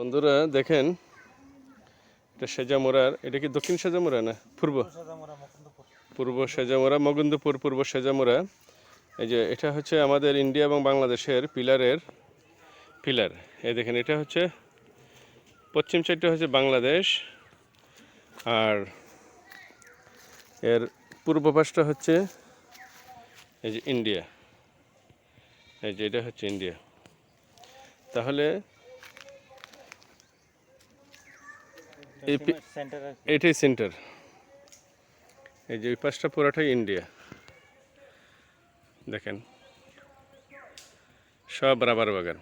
বন্ধুরা দেখেন এটা সেজামোড়ার এটা কি দক্ষিণ সেজামোড়া না? পূর্ব? পূর্ব সেজামোড়া মগুন্দপুর পূর্ব সেজামোড়া এই যে এটা হচ্ছে আমাদের ইন্ডিয়া এবং বাংলাদেশের পিলারের পিলার। এই দেখেন এটা হচ্ছে পশ্চিম সাইডটা হচ্ছে বাংলাদেশ। আর এর পূর্ব পাশটা হচ্ছে এই যে ইন্ডিয়া। এই যে এটা হচ্ছে ইন্ডিয়া। তাহলে এই এটাই সেন্টার এই যে ওই পাশটা পুরোটাই ইন্ডিয়া দেখেন। সব রাবার বাগান।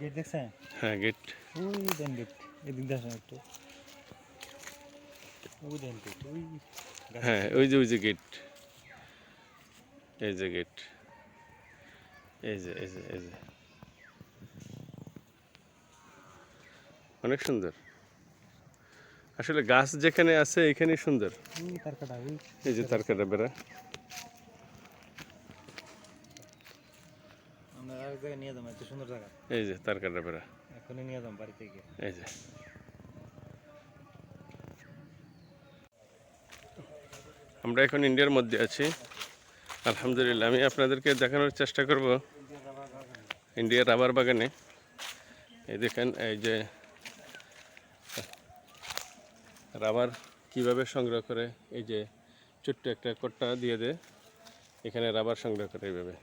গেট দেখছেন? হ্যাঁ গেট ওই দেন গেট এদিক দেখেন একটু। ওই দেন গেট ওই হ্যাঁ ওই যে ওই যে গেট এই যে গেট এই যে এই যে এই যে। অনেক সুন্দর। আসলে গাছ যেখানে আছে এখানেই সুন্দর। এই যে তার কাটা বেড়া এই যে তার কাটা বেড়া এই যে। আমরা এখন ইন্ডিয়ার মধ্যে আছি। আলহামদুলিল্লাহ আমি আপনাদেরকে দেখানোর চেষ্টা করব। ইন্ডিয়ার রাবার বাগানে। এই দেখেন এই যে রাবার কীভাবে সংগ্রহ করে, এই যে ছোট্ট একটা কট্টা দিয়ে দেয় এখানে রাবার সংগ্রহ করে এইভাবে।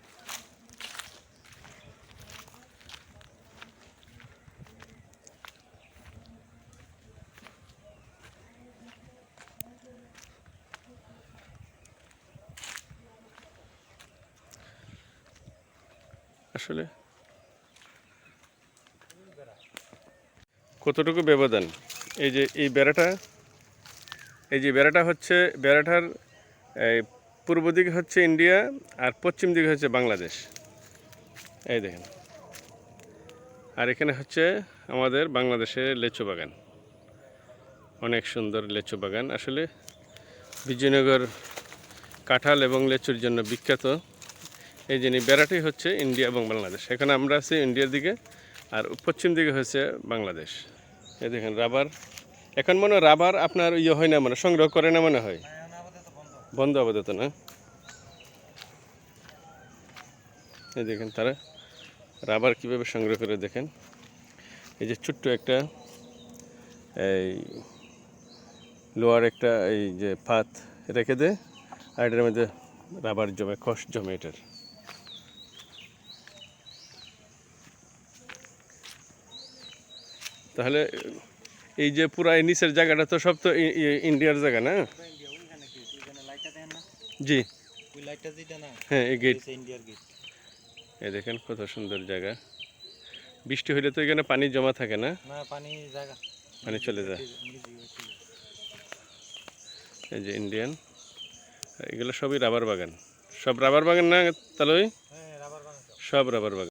আসলে কতটুকু ব্যবধান? এই যে এই বেড়াটা এই যে বেড়াটা হচ্ছে, বেড়াটার পূর্ব দিকে হচ্ছে ইন্ডিয়া আর পশ্চিম দিকে হচ্ছে বাংলাদেশ। এই দেখেন। আর এখানে হচ্ছে আমাদের বাংলাদেশের লেচু বাগান। অনেক সুন্দর লেচু বাগান। আসলে বিজয়নগর কাঁঠাল এবং লেচুর জন্য বিখ্যাত। এই যিনি বেড়াটি হচ্ছে ইন্ডিয়া এবং বাংলাদেশ। এখানে আমরা আছি ইন্ডিয়ার দিকে আর পশ্চিম দিকে হচ্ছে বাংলাদেশ। এই দেখেন, রাবার এখন মনে হয় রাবার আপনার ইয়ে হয় না মানে সংগ্রহ করে না মনে হয়? বন্ধ আপাতত না? এই দেখেন তারা রাবার কীভাবে সংগ্রহ করে দেখেন। এই যে ছোট্ট একটা, এই লোয়ার একটা, এই যে ফাত রেখে দেয় আর এটার মধ্যে রাবার জমে, খস জমে এটার। তাহলে এই যে পুরা এই নিচের জায়গাটা তো সব তো ইন্ডিয়ার জায়গা না? জি। হ্যাঁ এই গেট এই দেখেন কত সুন্দর জায়গা। বৃষ্টি হলে তো এখানে পানি জমা থাকে না? পানি চলে যায়। এই যে ইন্ডিয়ান এগুলো সবই রাবার বাগান। সব রাবার বাগান না তাহলে হ্যাঁ সব। রাবার বাগান।